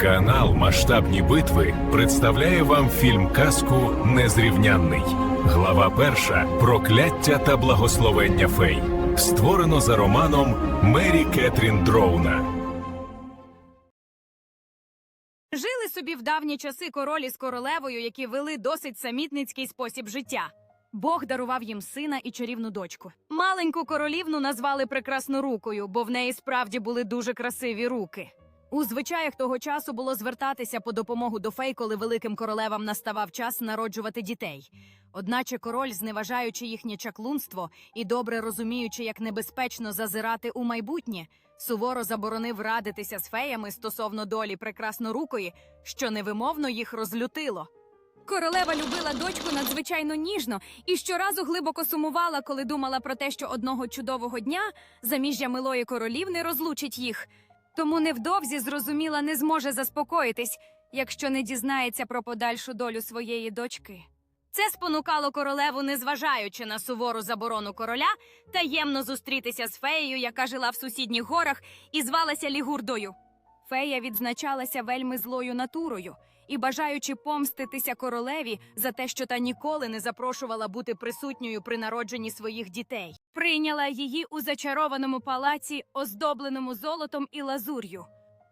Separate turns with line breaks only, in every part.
Канал Масштабні битви представляє вам фільм казку Незрівнянний. Глава перша Прокляття та благословення фей. Створено за романом Мері Кетрін Дроуна.
Жили собі в давні часи королі з королевою, які вели досить самітницький спосіб життя. Бог дарував їм сина і чарівну дочку. Маленьку королівну назвали прекраснорукою, бо в неї справді були дуже красиві руки. У звичаях того часу було звертатися по допомогу до фей, коли великим королевам наставав час народжувати дітей. Одначе король, зневажаючи їхнє чаклунство і добре розуміючи, як небезпечно зазирати у майбутнє, суворо заборонив радитися з феями стосовно долі прекраснорукої, що невимовно їх розлютило. Королева любила дочку надзвичайно ніжно і щоразу глибоко сумувала, коли думала про те, що одного чудового дня заміжжя милої королівни розлучить їх. Тому невдовзі зрозуміла не зможе заспокоїтись, якщо не дізнається про подальшу долю своєї дочки. Це спонукало королеву, незважаючи на сувору заборону короля, таємно зустрітися з феєю, яка жила в сусідніх горах і звалася Лігурдою. Фея відзначалася вельми злою натурою і, бажаючи помститися королеві за те, що та ніколи не запрошувала бути присутньою при народженні своїх дітей, прийняла її у зачарованому палаці, оздобленому золотом і лазур'ю.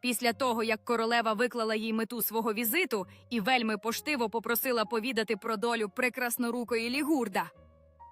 Після того, як королева виклала їй мету свого візиту і вельми поштиво попросила повідати про долю прекраснорукої Лігурда,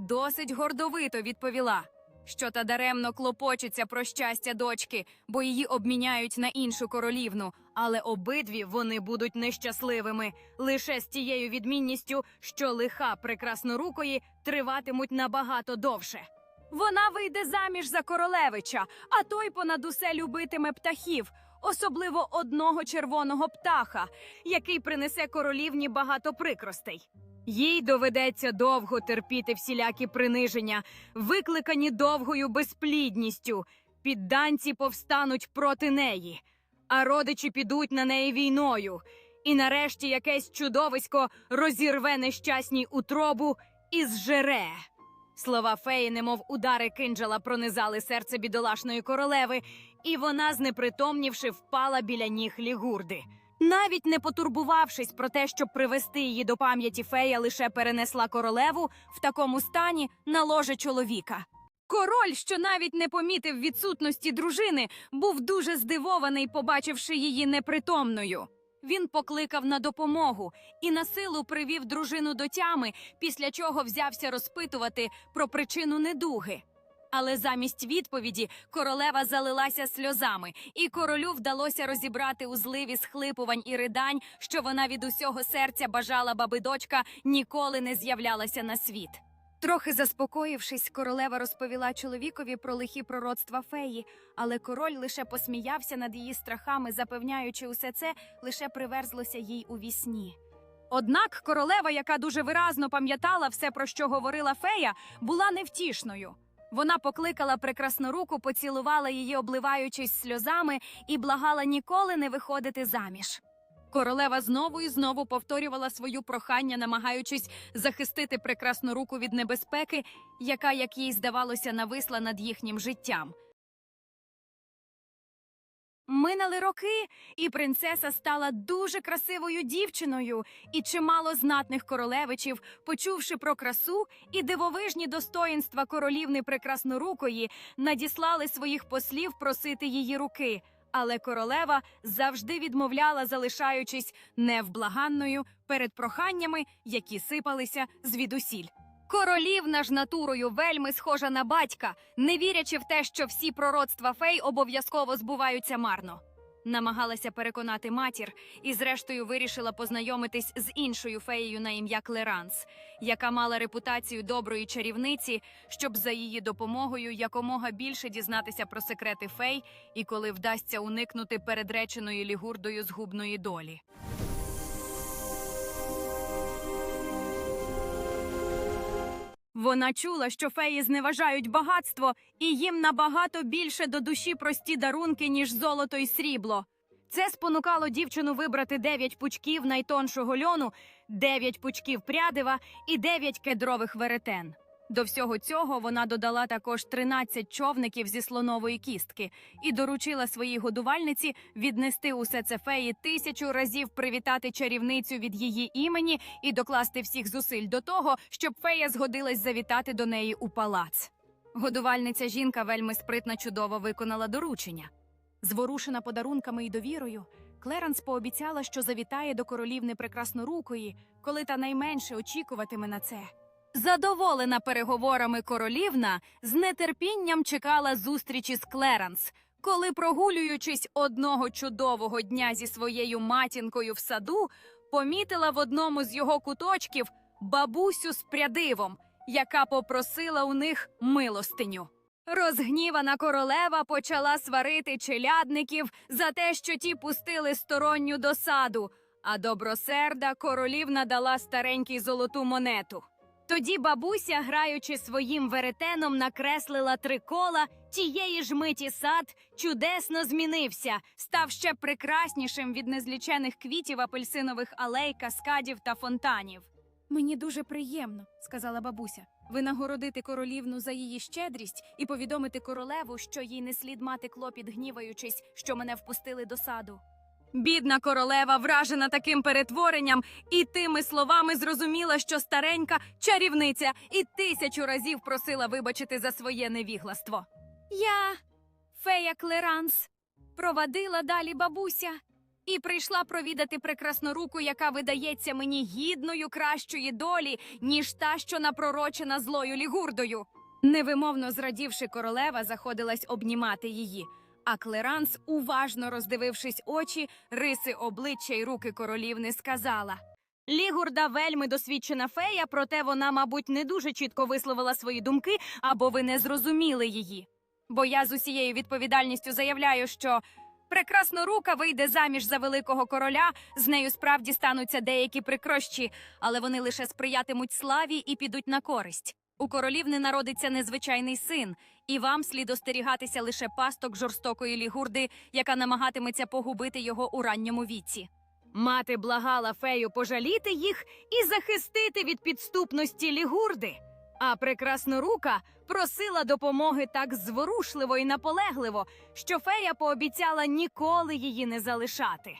досить гордовито відповіла, що та даремно клопочеться про щастя дочки, бо її обміняють на іншу королівну, але обидві вони будуть нещасливими лише з тією відмінністю, що лиха прекраснорукої триватимуть набагато довше. Вона вийде заміж за королевича, а той понад усе любитиме птахів, особливо одного червоного птаха, який принесе королівні багато прикростей. Їй доведеться довго терпіти всілякі приниження, викликані довгою безплідністю. Підданці повстануть проти неї, а родичі підуть на неї війною. І нарешті якесь чудовисько розірве нещасній утробу і зжере. Слова феї, немов удари кинджала, пронизали серце бідолашної королеви, і вона, знепритомнівши, впала біля ніг лігурди. Навіть не потурбувавшись про те, щоб привести її до пам'яті фея, лише перенесла королеву в такому стані на ложе чоловіка. Король, що навіть не помітив відсутності дружини, був дуже здивований, побачивши її непритомною. Він покликав на допомогу і на силу привів дружину до тями, після чого взявся розпитувати про причину недуги. Але замість відповіді королева залилася сльозами, і королю вдалося розібрати у зливі схлипувань і ридань, що вона від усього серця бажала, баби дочка ніколи не з'являлася на світ. Трохи заспокоївшись, королева розповіла чоловікові про лихі пророцтва феї, але король лише посміявся над її страхами, запевняючи усе це лише приверзлося їй у вісні. Однак королева, яка дуже виразно пам'ятала все, про що говорила фея, була невтішною. Вона покликала прекрасну руку, поцілувала її, обливаючись сльозами, і благала ніколи не виходити заміж. Королева знову і знову повторювала свою прохання, намагаючись захистити прекрасну руку від небезпеки, яка, як їй здавалося, нависла над їхнім життям. Минали роки, і принцеса стала дуже красивою дівчиною, і чимало знатних королевичів, почувши про красу і дивовижні достоїнства королівни прекраснорукої, надіслали своїх послів просити її руки. Але королева завжди відмовляла, залишаючись невблаганною перед проханнями, які сипалися звідусіль. Королівна ж натурою вельми схожа на батька, не вірячи в те, що всі пророцтва фей обов'язково збуваються марно. Намагалася переконати матір і, зрештою, вирішила познайомитись з іншою феєю на ім'я Клеранс, яка мала репутацію доброї чарівниці, щоб за її допомогою якомога більше дізнатися про секрети фей і коли вдасться уникнути передреченої лігурдою згубної долі. Вона чула, що феї зневажають багатство, і їм набагато більше до душі прості дарунки, ніж золото і срібло. Це спонукало дівчину вибрати дев'ять пучків найтоншого льону, дев'ять пучків прядива і дев'ять кедрових веретен. До всього цього вона додала також 13 човників зі слонової кістки і доручила своїй годувальниці віднести усе це феї тисячу разів привітати чарівницю від її імені і докласти всіх зусиль до того, щоб фея згодилась завітати до неї у палац. Годувальниця жінка вельми спритно чудово виконала доручення. Зворушена подарунками і довірою, Клеранс пообіцяла, що завітає до королівни прекраснорукої, коли та найменше очікуватиме на це. Задоволена переговорами королівна з нетерпінням чекала зустрічі з Клеранс, коли, прогулюючись одного чудового дня зі своєю матінкою в саду, помітила в одному з його куточків бабусю з прядивом, яка попросила у них милостиню. Розгнівана королева почала сварити челядників за те, що ті пустили сторонню до саду, а добросерда королівна дала старенькій золоту монету. Тоді бабуся, граючи своїм веретеном, накреслила три кола. Тієї ж миті сад чудесно змінився, став ще прекраснішим від незлічених квітів, апельсинових алей, каскадів та фонтанів. Мені дуже приємно, сказала бабуся, винагородити королівну за її щедрість і повідомити королеву, що їй не слід мати клопіт, гніваючись, що мене впустили до саду. Бідна королева, вражена таким перетворенням, і тими словами зрозуміла, що старенька чарівниця і тисячу разів просила вибачити за своє невігластво. Я, фея Клеранс, провадила далі бабуся і прийшла провідати прекрасну руку, яка видається мені гідною кращої долі, ніж та, що напророчена злою лігурдою. Невимовно зрадівши, королева заходилась обнімати її. А Клеранс, уважно роздивившись очі, риси обличчя й руки королівни, сказала: Лігурда вельми досвідчена фея, проте вона, мабуть, не дуже чітко висловила свої думки, або ви не зрозуміли її. Бо я з усією відповідальністю заявляю, що прекраснорука вийде заміж за великого короля, з нею справді стануться деякі прикрощі, але вони лише сприятимуть славі і підуть на користь. У королівни народиться незвичайний син, і вам слід остерігатися лише пасток жорстокої лігурди, яка намагатиметься погубити його у ранньому віці. Мати благала фею пожаліти їх і захистити від підступності лігурди. А прекраснорука просила допомоги так зворушливо і наполегливо, що фея пообіцяла ніколи її не залишати.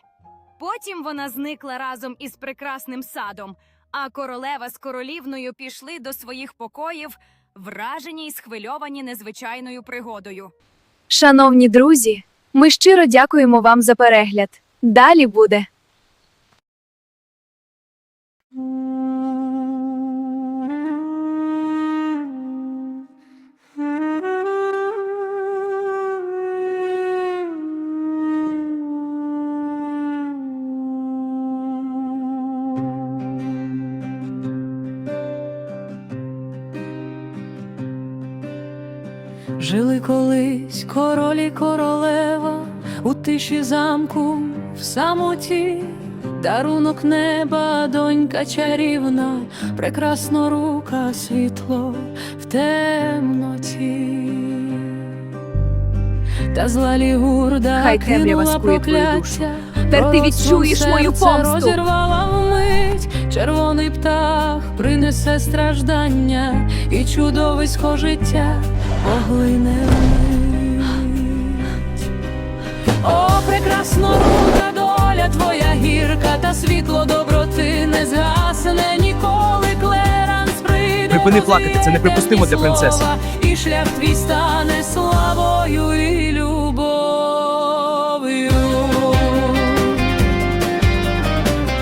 Потім вона зникла разом із прекрасним садом, а королева з королівною пішли до своїх покоїв, вражені й схвильовані незвичайною пригодою.
Шановні друзі, ми щиро дякуємо вам за перегляд. Далі буде.
Жили колись король королева у тиші замку в самоті, дарунок неба, донька чарівна, прекрасно рука, світло в темноті. Та зла лігурда
Хай
кинула прокляття.
Тепер ти відчуєш мою помсту.
Розірвала вмить, червоний птах принесе страждання і чудовисько життя поглине вмить. О, прекрасно рука доля твоя гірка, та світло доброти не згасне ніколи. Клеранс прийде.
Припини плакати, це неприпустимо для принцеси.
І шлях твій стане славою і любов'ю.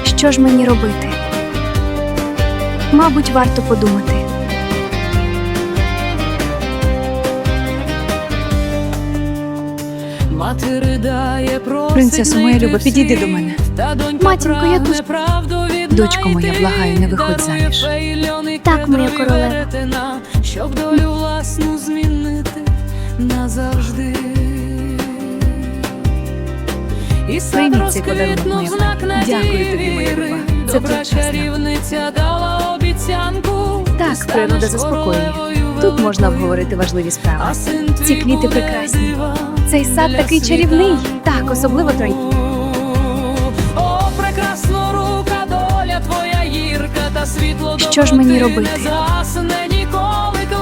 Що ж мені робити? Мабуть, варто подумати.
Мати ридає, просить
Принцесо моя люба, підійди до мене. Матінко, я тут. Дочко моя, благаю, не виходь заміж. Так, моя королева.
Щоб долю власну змінити назавжди. І сад
Прийміть цей подарунок,
розквітнув
моя
знак
пані. Дякую тобі, моя люба. Це
Добра чарівниця дала обіцянку.
Так,
станеш
природа заспокоює.
королевою
Тут можна
великою.
обговорити важливі справи. Ці квіти прекрасні. Цей сад такий чарівний. Так, особливо той.
О, прекрасно рука, доля твоя гірка, та світло
Що ж мені робити?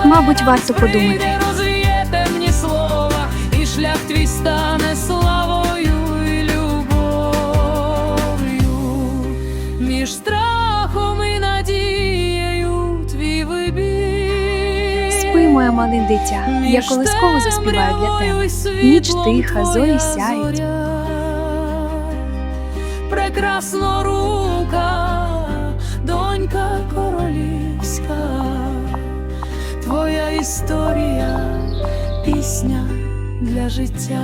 Мабуть, варто подумати.
Розвіє темні слова, і шлях твій стане
Мале дитя, я колисково заспіваю для тебе. Ніч тиха, зорі сяють.
Прекрасно рука, донька королівська, твоя історія, пісня для життя.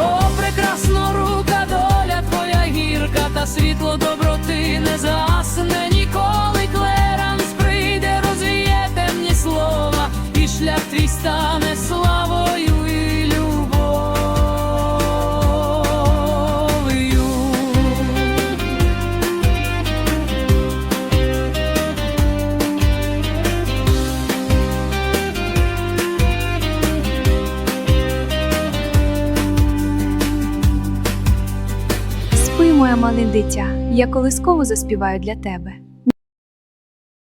О, прекрасно рука, доля твоя гірка, та світло доброти
дитя, я колисково заспіваю для тебе.